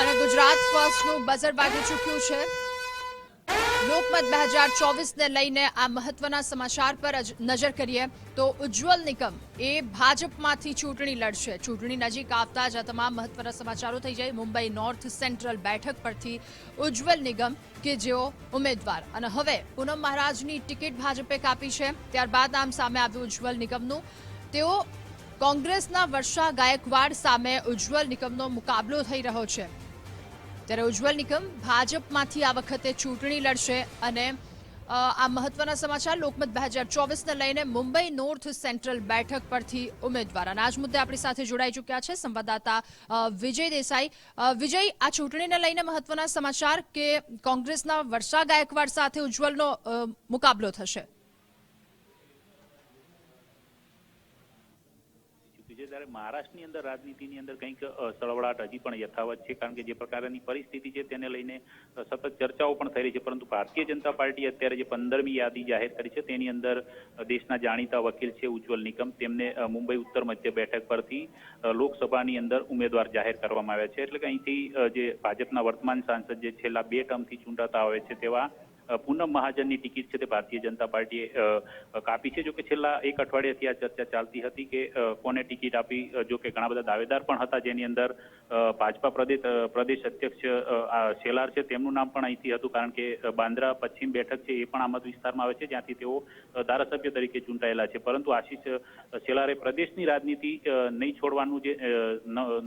અને ગુજરાત ફર્સ્ટનું બઝર વાગી ચૂક્યું છે. લોકમત બે હજાર ચોવીસને લઈને આ મહત્વના સમાચાર પર નજર કરીએ તો ઉજ્જવલ નિકમ એ ભાજપમાંથી ચૂંટણી લડશે. ચૂંટણી નજીક આવતા જ આ તમામ મહત્વના સમાચારો થઈ જાય. મુંબઈ નોર્થ સેન્ટ્રલ બેઠક પરથી ઉજ્જવલ નિગમ કે જેઓ ઉમેદવાર. અને હવે પૂનમ મહારાજની ટિકિટ ભાજપે કાપી છે. ત્યારબાદ આમ સામે આવ્યું ઉજ્જવલ નિગમનું. તેઓ કોંગ્રેસના વર્ષા ગાયકવાડ સામે ઉજ્જવલ નિગમનો મુકાબલો થઈ રહ્યો છે. ત્યારે ઉજ્જવલ નિગમ ભાજપમાંથી આ વખતે ચૂંટણી લડશે અને આ મહત્વના સમાચાર લોકમત બે હજાર ચોવીસને લઈને મુંબઈ નોર્થ સેન્ટ્રલ બેઠક પરથી ઉમેદવાર. અને આજ મુદ્દે આપણી સાથે જોડાઈ ચૂક્યા છે સંવાદદાતા વિજય દેસાઈ. વિજય, આ ચૂંટણીને લઈને મહત્વના સમાચાર કે કોંગ્રેસના વર્ષા ગાયકવાડ સાથે ઉજ્જવલનો મુકાબલો થશે ચૂક્યું છે ત્યારે મહારાષ્ટ્રની અંદર રાજનીતિની અંદર કંઈક સળવળાટ હજી પણ યથાવત છે, કારણ કે જે પ્રકારની પરિસ્થિતિ છે તેને લઈને સતત ચર્ચાઓ પણ થઈ રહી છે, પરંતુ ભારતીય જનતા પાર્ટી અત્યારે જે પંદરમી યાદી જાહેર કરી છે, તેની અંદર દેશના જાણીતા વકીલ છે ઉજ્જવલ નિકમ તેમને મુંબઈ ઉત્તર મધ્ય બેઠક પરથી લોકસભાની અંદર ઉમેદવાર જાહેર કરવામાં આવ્યા છે. એટલે કે અહીંથી જે ભાજપના વર્તમાન સાંસદ જે છેલ્લા બે ટર્મથી ચૂંટાતા આવે છે તેવા પૂનમ મહાજનની ટિકિટ છે તે ભારતીય જનતા પાર્ટીએ કાપી છે. જો કે છેલ્લા એક અઠવાડિયાથી આ ચર્ચા ચાલતી હતી કે કોને ટિકિટ આપી જો કે ઘણા બધા દાવેદાર પણ હતા જેની અંદર ભાજપા પ્રદેશ પ્રદેશ અધ્યક્ષ શેલાર છે તેમનું નામ પણ અહીંથી હતું કારણ કે બાંદ્રા પશ્ચિમ બેઠક છે એ પણ આ મત વિસ્તારમાં આવે છે જ્યાંથી તેઓ ધારાસભ્ય તરીકે ચૂંટાયેલા છે. પરંતુ આશીષ શેલારે પ્રદેશની રાજનીતિ નહીં છોડવાનું જે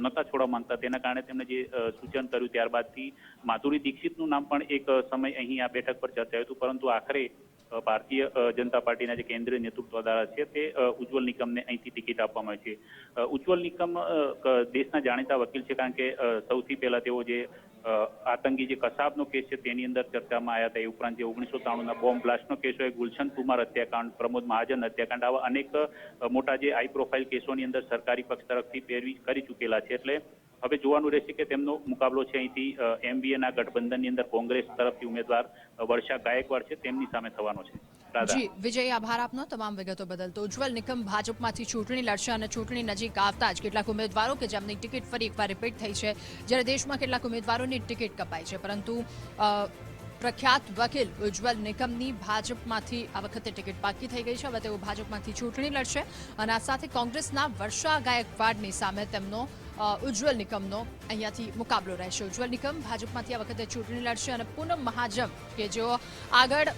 નતા છોડવા માંગતા તેના કારણે તેમણે જે સૂચન કર્યું ત્યારબાદથી માધુરી દીક્ષિતનું નામ પણ એક સમય અહીં આ બેઠક પર ચર્ચાયું હતું, પરંતુ આખરે ભારતીય જનતા પાર્ટીના જે કેન્દ્રીય નેતૃત્વ દ્વારા છે તે ઉજ્જવલ નિકમને અહીંથી ટિકિટ આપવામાં આવી છે. ઉજ્જવલ નિકમ દેશના જાણીતા વકીલ છે કારણ કે સૌથી પહેલા તેઓ જે આતંકી જે કસાબનો કેસ છે તેની અંદર ચર્ચામાં આવ્યા હતા એ ઉપરાંત જે ઓગણીસો ત્રાણુંના બોમ્બ બ્લાસ્ટનો કેસ હોય, ગુલશન કુમાર હત્યાકાંડ, પ્રમોદ મહાજન હત્યાકાંડ આવા અનેક મોટા જે હાઈ પ્રોફાઇલ કેસોની અંદર સરકારી પક્ષ તરફથી પેરવી કરી ચૂકેલા છે. એટલે હવે જોવાનું રહેશે કે તેમનો મુકાબલો છે અહીંથી એમબીએના ગઠબંધનની અંદર કોંગ્રેસ તરફથી ઉમેદવાર વર્ષા ગાયકવાડ છે, તેમની સામે થવાનો છે. જી, વિજય, આભાર આપનો તમામ વિગતો બદલ. તો ઉજ્જવલ નિકમ ભાજપમાંથી ચૂંટણી લડશે અને ચૂંટણી નજીક આવતા જ કેટલાક ઉમેદવારો કે જેમની ટિકિટ ફરી એકવાર રિપીટ થઈ છે, જ્યારે દેશમાં કેટલાક ઉમેદવારોની ટિકિટ કપાઈ છે. પરંતુ પ્રખ્યાત વકીલ ઉજ્જવલ નિકમની ભાજપમાંથી આ વખતે ટિકિટ બાકી થઈ ગઈ છે. હવે તેઓ ભાજપમાંથી ચૂંટણી લડશે અને આ સાથે કોંગ્રેસના વર્ષા ગાયકવાડની સામે તેમનો ઉજ્જવલ નિકમનો અહીંયાથી મુકાબલો રહેશે ઉજ્જવલ નિકમ ભાજપમાંથી આ વખતે ચૂંટણી લડશે અને પૂનમ મહાજન, કે જેઓ આગળ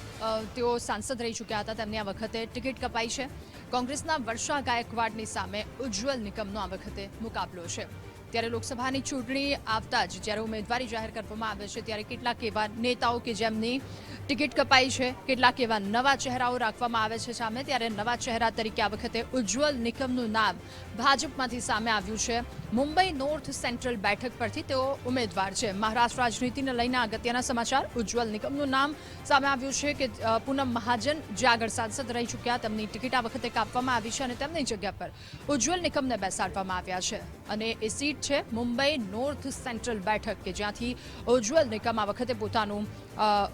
તેઓ સાંસદ રહી ચૂક્યા હતા, તેમની આ વખતે ટિકિટ કપાઈ છે. કોંગ્રેસના વર્ષા ગાયકવાડની સામે ઉજ્જવલ નિકમનો આ વખતે મુકાબલો છે. ત્યારે લોકસભાની ચૂંટણી આવતા જ, જ્યારે ઉમેદવારી જાહેર કરવામાં આવે છે, ત્યારે કેટલાક એવા નેતાઓ કે જેમની ટિકિટ કપાઈ છે, કેટલાક એવા નવા ચહેરાઓ રાખવામાં આવે છે સામે, ત્યારે નવા ચહેરા તરીકે આ વખતે ઉજ્જવલ નિકમનું નામ ભાજપમાંથી સામે આવ્યું છે. મુંબઈ નોર્થ સેન્ટ્રલ બેઠક પરથી તેઓ ઉમેદવાર છે. મહારાષ્ટ્ર રાજનીતિને લઈને અગત્યના સમાચાર. ઉજ્જવલ નિકમનું નામ સામે આવ્યું છે કે પૂનમ મહાજન જે આગળ સાંસદ રહી ચૂક્યા, તેમની ટિકિટ આ વખતે કાપવામાં આવી છે અને તેમની જગ્યા પર ઉજ્જવલ નિકમને બેસાડવામાં આવ્યા છે. અને એ સીટ છે મુંબઈ નોર્થ સેન્ટ્રલ બેઠક કે જ્યાંથી ઉજ્જવલ નિકમ આ વખતે પોતાનું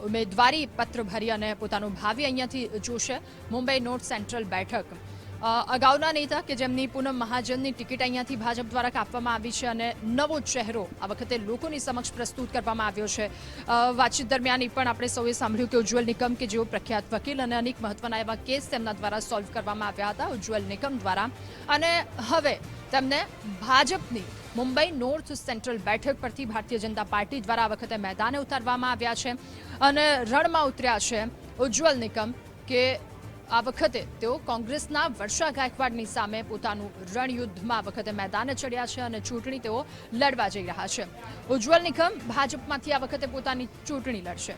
ઉમેદવારી પત્ર ભરી અને પોતાનું ભાવિ અહીંયાથી જોશે મુંબઈ નોર્થ સેન્ટ્રલ બેઠક. અગાઉના નેતા કે જેમની પૂનમ મહાજનની ટિકિટ અહીંયાથી ભાજપ દ્વારા કાપવામાં આવી છે અને નવો ચહેરો આ વખતે લોકોની સમક્ષ પ્રસ્તુત કરવામાં આવ્યો છે. વાતચીત દરમિયાન એ પણ આપણે સૌએ સાંભળ્યું કે ઉજ્જવલ નિકમ કે જેઓ પ્રખ્યાત વકીલ અને અનેક મહત્વના એવા કેસ તેમના દ્વારા સોલ્વ કરવામાં આવ્યા હતા ઉજ્જવલ નિકમ દ્વારા. અને હવે તેમને ભાજપની મુંબઈ નોર્થ સેન્ટ્રલ બેઠક પરથી ભારતીય જનતા પાર્ટી દ્વારા આ વખતે મેદાને ઉતારવામાં આવ્યા છે. અને રણમાં ઉતર્યા છે ઉજ્જવલ નિકમ કે આ વખતે તેઓ કોંગ્રેસના વર્ષા ગાયકવાડની સામે પોતાનું રણયુદ્ધમાં આ વખતે મેદાને ચડ્યા છે અને ચૂંટણી તેઓ લડવા જઈ રહ્યા છે. ઉજ્જવલ નિગમ ભાજપમાંથી આ વખતે પોતાની ચૂંટણી લડશે.